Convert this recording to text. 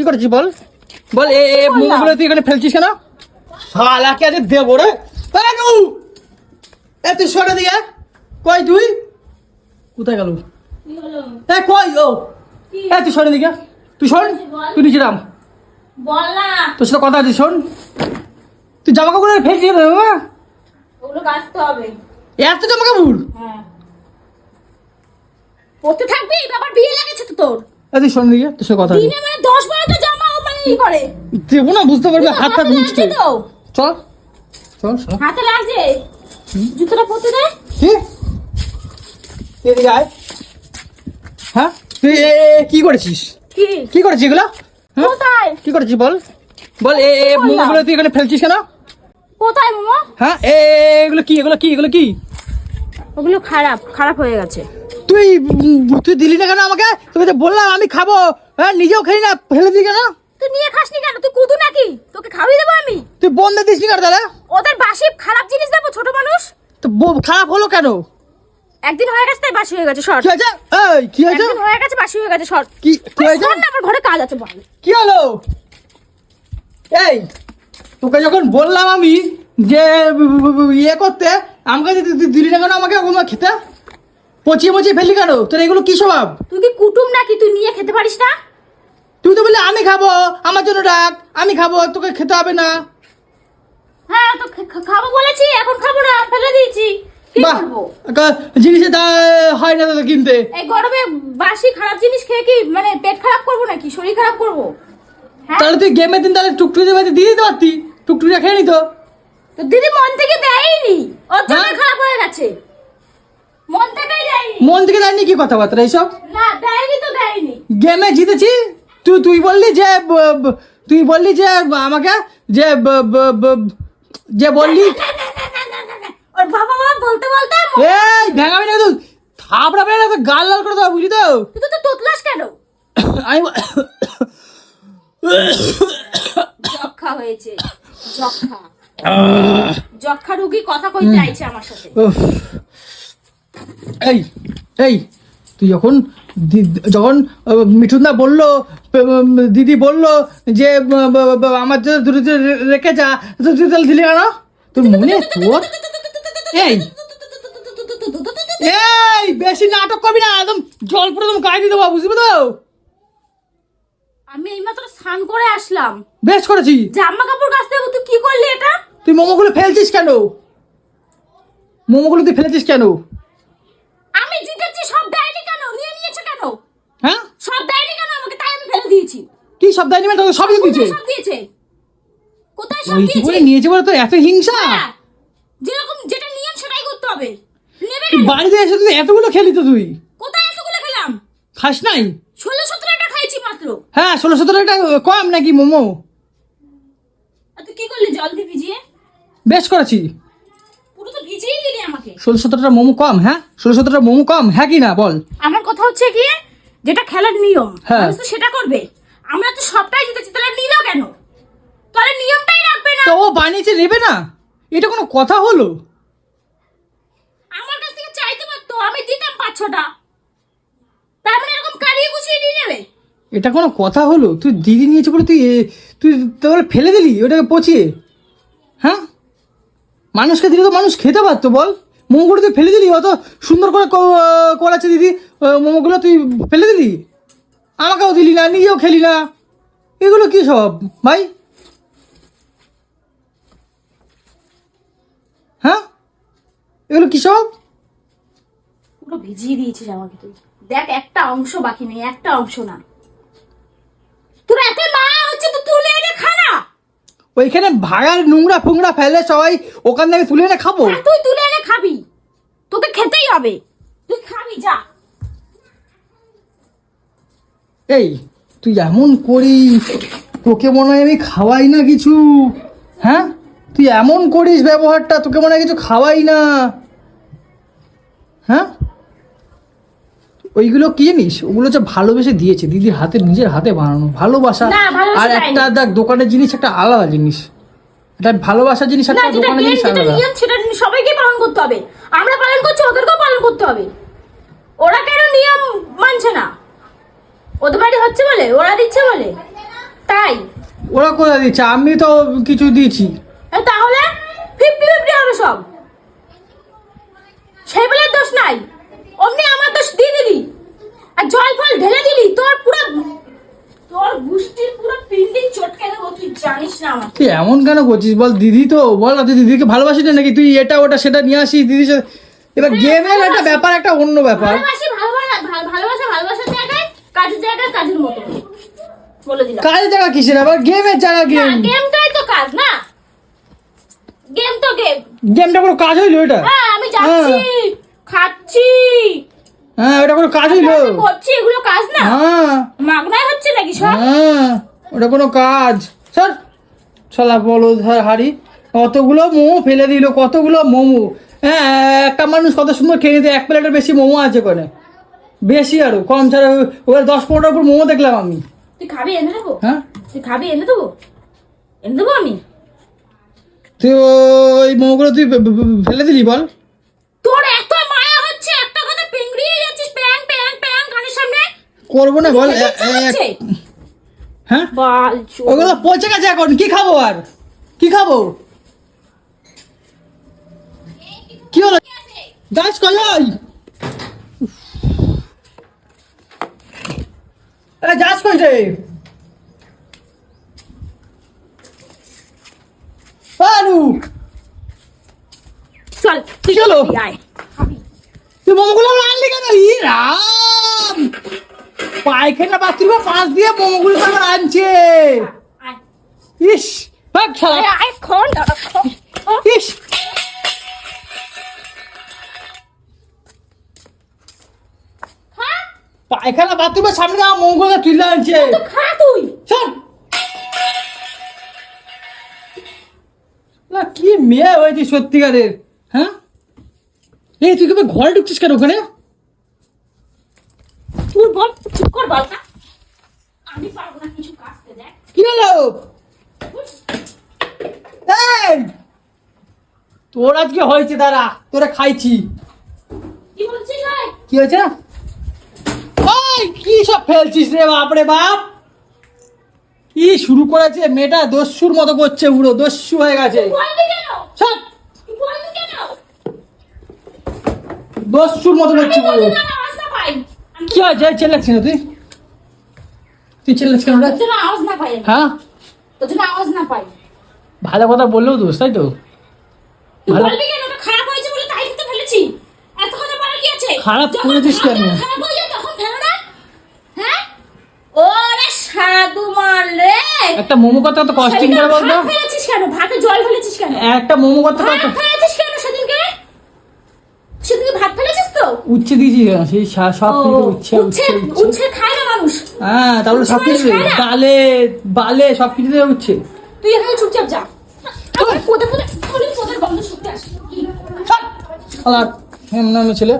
কি করেছিস বল? বল এ এ মোমোগুলো তুই এখানে ফেলছিস কেন? শালা কে আছে দেবো রে। নু! এ তুই সরে দিয়ে। কই তুই? কোথায় গেল? এ কই? ও। এ তুই সরে দিকে। তুই শোন তুই নিচে নাম। বল না। তোর সাথে কথা আছে শোন। তুই জামা কাপড় ফেলছিস বাবা? ওগুলো কাচতে হবে। এত জামা কাপড়? হ্যাঁ। পড়তে থাকবি? বাবার বিয়ে লেগেছে তো তোর। তুই শোন দিকে তোর সাথে কথা দিনে মানে দশ বারোটা জামা ও মানে ই করে। দেবো না বুঝতে পারবে হাত হাতে তো। চল চল চল। হাতে লাগছে। জুতোটা পরতে দে। কি? এদিকে আয়। হ্যাঁ? তুই কি করেছিস? কি? কি করেছিস এগুলো? হ্যাঁ? কোথায়? কি করেছিস বল? বল এ? মোমোগুলো তুই এখানে ফেলছিস কেন? কোথায় মামা? হ্যাঁ এগুলো কি এগুলো কি এগুলো কি? ওগুলো খারাপ খারাপ হয়ে গেছে। তুই তুই দিলি না কেন আমাকে? তোকে যে বললাম আমি খাব। হ্যাঁ নিজেও খাই না ফেলে দিই কেন? তুই নিয়ে খাসনি কেন? তুই কুদু নাকি? তোকে খাওয়ি দেবো আমি। তুই বন্ধ দিস নি কেন তাহলে? ওদের বাসি খারাপ জিনিস দেবো ছোট মানুষ? তো ব- খারাপ হলো কেন? একদিন হয়ে গেছে তাই বাসি হয়ে গেছে শর্ট কি হয়েছে? এই কি হয়েছে? একদিন হয়ে গেছে বাসি হয়ে গেছে শর্ট কি কি হয়েছে? না আমার ঘরে কাজ আছে বল। কি হলো? এই তোকে যখন বললাম আমি যে ইয়ে করতে আমাকে যে তুই দিলি না কেন আমাকে ওগুলো খেতে? পচিয়ে পচিয়ে ফেললি কেন? তোর এগুলো কি স্বভাব? তুই কি কুটুম নাকি? তুই নিয়ে খেতে পারিস না? তুই তো বললি আমি খাব আমার জন্য ডাক আমি খাব তোকে খেতে হবে না। হ্যাঁ তো খাব বলেছি এখন খাব না ফেলে দিয়েছি। বাহ হয় না কিনতে। এই গরমে বাসি খারাপ জিনিস খেয়ে কি মানে পেট খারাপ করব নাকি? শরীর খারাপ করব? হ্যাঁ? তাহলে তুই গেমের দিন তাহলে টুকটুকি দিয়ে দিতে পারতি? টুকটুকি খেয়ে নিত? তো দিদি মন থেকে দেয়নি। ওর জন্য? খারাপ হয়ে গেছে। মন দেয়নি মন থেকে দেয়নি কি কথাবার্তা এইসব? গেমে জিতেছি? তুই তুই বললি যে তুই বললি যে আমাকে যে যে বললি এই ভেঙাবি না তুই। গাল লাল করে দেবো বুঝলি তো? তুই তো তোতলাস কেন? আমি যক্ষা হয়েছে যক্ষা। যক্ষা রুগী কথা কইতে আইছে আমার সাথে। এই এই তুই যখন যখন মিঠুনদা বলল দিদি বলল যে আমার জন্য দূরে দূরে রেখে যা তুই তাহলে দিলি কেন? তোর মনে তোর? এই এই বেশি নাটক করবি না একদম জল পুরো গায়ে দিয়ে দেবো বুঝলি তো? আমি এইমাত্র স্নান করে আসলাম। বেশ করেছি। জামা কাপড় কাচতে দেবো তুই কি করলি এটা? তুই মোমোগুলো ফেলছিস কেন? মোমোগুলো তুই ফেলেছিস কেন আমি জিতেছি সব দেয়নি কেন নিয়ে নিয়েছে কেন হ্যাঁ সব দেয়নি কেন আমাকে তাই আমি ফেলে দিয়েছি কি সব দেয়নি তোকে সবই দিয়েছে। সব দিয়েছে। কোথায় সব দিয়েছে? নিয়েছে বলে তো এত হিংসা। হ্যাঁ, যেরকম যেটা নিয়ম সেটাই করতে হবে। নেবে বাড়িতে এসে তুই এতগুলো খেলি তো তুই। কোথায় এতগুলো খেলাম? খাস নাই? ষোলো সতেরোটা খাইছি মাত্র। হ্যাঁ ষোলো সতেরো এটা কম নাকি মোমো? তুই কি করলি? জল দিয়ে ভিজিয়ে? বেশ করেছি। পুরো তো ভিজিয়েই দিলি আমাকে। ষোলো সতেরোটা মোমো কম হ্যাঁ? ষোলো সতেরোটা মোমো কম হ্যাঁ কি না? বল। আমার কথা হচ্ছে কি যেটা খেলার নিয়ম হ্যাঁ। সেটা করবে। আমরা তো সবটাই জিতেছি তাহলে নিল কেন? তাহলে নিয়মটাই রাখবে না। তো ও বানিয়েছে নেবে না? এটা কোনো কথা হলো? আমার কাছ থেকে চাইতে পারতো আমি দিতাম পাঁচ ছটা তার মানে এরকম কারিয়ে গুছিয়ে নিয়ে নেবে? এটা কোনো কথা হলো? তুই দিদি নিয়েছে বলে তুই তুই তাহলে ফেলে দিলি ওটাকে পচিয়ে? হ্যাঁ? মানুষকে দিলে তো মানুষ খেতে পারতো বল। মোমোগুলো তুই ফেলে দিলি অত সুন্দর করে ক- করাচ্ছে দিদি মোমোগুলো তুই ফেলে দিলি? আমাকেও দিলি না নিজেও খেলি না। এগুলো কি সব ভাই? হ্যাঁ? এগুলো কি সব? পুরো ভিজিয়ে দিয়েছিস আমাকে তুই। দেখ একটা অংশ বাকি নেই একটা অংশ না। তোর এত মা হচ্ছে তো তুলে এনে ওইখানে ভাগার নোংরা ফুংরা ফেলে সবাই ওখান থেকে তুলে এনে খাব? তুই তুলে এনে খাবি। তোকে খেতেই হবে। তুই খাবি যা। এই তুই এমন করিস তোকে মনে হয় আমি খাওয়াই না কিছু হ্যাঁ? তুই এমন করিস ব্যবহারটা তোকে মনে হয় কিছু খাওয়াই না হ্যাঁ? ওইগুলো কি জানিস? ওগুলো যে ভালোবেসে দিয়েছে দিদির হাতে নিজের হাতে বানানো ভালোবাসা। আর একটা দেখ দোকানের জিনিস একটা আলাদা জিনিস। এটা ভালোবাসার জিনিস একটা দোকানের জিনিস আলাদা। সেটা সবাইকে পালন করতে হবে। আমরা পালন করছি ওদেরকেও পালন করতে হবে। ওরা কেন নিয়ম মানছে না? ওদের বাড়ি হচ্ছে বলে? ওরা দিচ্ছে বলে? তাই? ওরা কোথায় দিচ্ছে? আমি তো কিছু দিয়েছি তাহলে ফিফটি ফিফটি হবে সব। সেই বলে দোষ নাই। অমনি আমার দোষ দিয়ে দিলি। আর জল ফল ঢেলে দিলি। তোর পুরো তোর গুষ্টির পুরো পিন্ডি চটকে দেবো। তুই জানিস না আমার তুই এমন কেন করছিস? বল দিদি তো। বল না তুই দিদিকে ভালোবাসিস না নাকি? তুই এটা ওটা সেটা নিয়ে আসিস। দিদি এবার গেমের একটা ব্যাপার একটা অন্য ব্যাপার ভালোবাসি ভালোবাসা ভালো- ভালোবাসা ভালোবাসার জায়গায় কাজের জায়গায় কাজের মতো। বলে দিলাম। কাজের জায়গা কিসের? আবার গেমের জায়গা গেম গেমটাই তো কাজ না? গেম তো গেম গেমটা কোনো কাজ হইল এটা? হ্যাঁ আমি যাচ্ছি খাচ্ছি। হ্যাঁ ওটা কোনো কাজ হইল? করছি এগুলো কাজ না? হ্যাঁ। মাগনায় হচ্ছে নাকি সব? হ্যাঁ ওটা কোনো কাজ। স্যার চলা বলো হাড়ি কতগুলো মোমো ফেলে দিল কতগুলো মোমো? হ্যাঁ একটা মানুষ কত সুন্দর খেয়ে নিতে এক প্লেটের বেশি মোমো আছে কোনে বেশি আরও কম ছাড়া ওরা দশ পনেরোটার উপর মোমো দেখলাম আমি। তুই খাবি এনে দেবো? হ্যাঁ? তুই খাবি এনে দেবো? এনে দেবো আমি? তুই ওই মোমোগুলো তুই ফেলে দিলি বল। তোর এত মায়া হচ্ছে একটা কথা পেংড়িয়ে যাচ্ছিস প্যাং প্যাং প্যাং কানের সামনে? করব না বল? হ্যাঁ? ওগুলো পচে গেছে এখন কি খাব আর? কি খাব? কি হলো? গাছ কই আরে যাস কই রে পানু চল তুই চলো। তুই মোমোগুলো আনলি কেন? ই রাম। পায়খানা বাথরুমে পাশ দিয়ে মোমোগুলো আমার আনছে। ইস। ইস। পায়খানা বাথরুমের সামনে আমার মোমোগুলো তুলে আনছে। তো খা তুই। শোন। না কি মেয়ে হয়েছে সত্যিকারের হ্যাঁ? এই তুই কবে ঘরে ঢুকছিস কেন ওখানে? তুই বল চুপ কর বল না আমি পারব না কিছু কাজতে দেখ। কি হলো? এই! তোর আজকে হয়েছে দাঁড়া তোরা খাইছি। কি বলছিস কি হয়েছে? কি সব ফেলছিস রে বাপ রে বাপ? কি শুরু করেছে মেয়েটা? দস্যুর মতো করছে পুরো দস্যু হয়ে গেছে। কেন? কেন? দস্যুর মতো করছে পুরো। কি হয়েছে? না তুই? তুই কেন হ্যাঁ? আওয়াজ না পাই। ভালো কথা বললেও দোষ তাই তো? কেন? খারাপ হয়েছে বলে তাই তো ফেলেছি এত কথা বলার কি আছে খারাপ যখন করেছিস কেন? খারাপ- খারাপ হয়ে যায় তখন ফেলো না হ্যাঁ ওরে সাধু মার রে একটা মোমো করতে কত কস্টিং করে বলতো ফেলেছিস কেন ভাতে জল ফেলেছিস কেন একটা মোমো ভাত কত ফেলেছিস কেন সেদিনকে সেদিনকে ভাত ফেলেছিস তো উচ্ছে দিয়েছি কেন? সেই সব উচ্ছে উচ্ছে উচ্ছে খায় না মানুষ হ্যাঁ উচ্ছে সব কিছু ডালে বালে সব কিছু দিয়ে উচ্ছে তুই এখানে চুপচাপ যা আমার কোথায় কোথায় কোথায় গন্ধ শুকতে আসে ছেলে